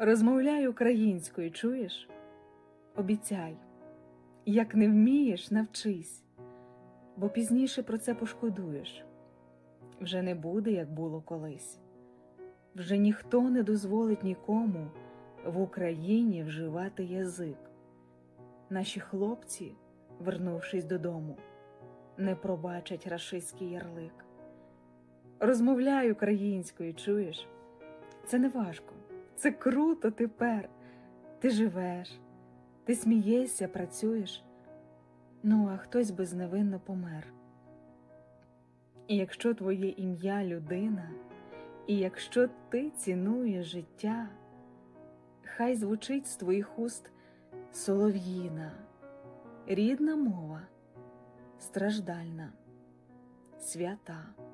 Розмовляй українською, чуєш? Обіцяй, як не вмієш, навчись, бо пізніше про це пошкодуєш. Вже не буде, як було колись. Вже ніхто не дозволить нікому в Україні вживати язик. Наші хлопці, вернувшись додому, не пробачать рашистський ярлик. Розмовляй українською, чуєш? Це не важко, це круто тепер. Ти живеш, ти смієшся, працюєш. Ну, а хтось безневинно помер. І якщо твоє ім'я людина, і якщо ти цінуєш життя, хай звучить з твоїх уст солов'їна, рідна мова, страждальна, свята.